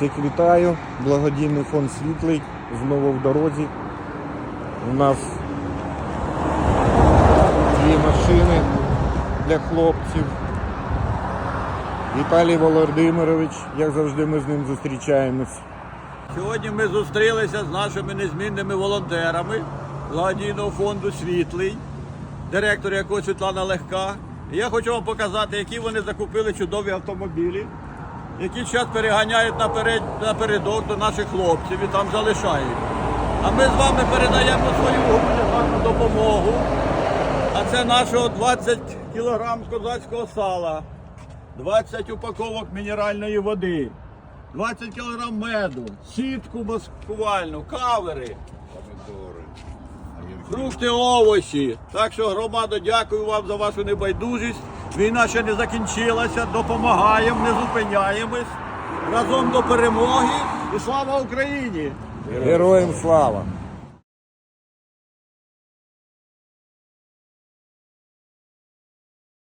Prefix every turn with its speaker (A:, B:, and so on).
A: Всіх вітаю. Благодійний фонд світлий. Знову в дорозі. У нас дві машини для хлопців. Віталій Володимирович, як завжди, ми з ним зустрічаємось.
B: Сьогодні ми зустрілися з нашими незмінними волонтерами благодійного фонду Світлий, директор якого Світлана Легка. І я хочу вам показати, які вони закупили чудові автомобілі, які зараз переганяють наперед, напередок до наших хлопців і там залишають. А ми з вами передаємо свою гуманітарну допомогу. А це нашого 20 кілограм козацького сала, 20 упаковок мінеральної води. 20 кг меду, сітку маскувальну, кавери, фрукти, овочі. Так що, громада, дякую вам за вашу небайдужість. Війна ще не закінчилася, допомагаємо, не зупиняємось. Разом до перемоги і слава Україні!
A: Героям слава!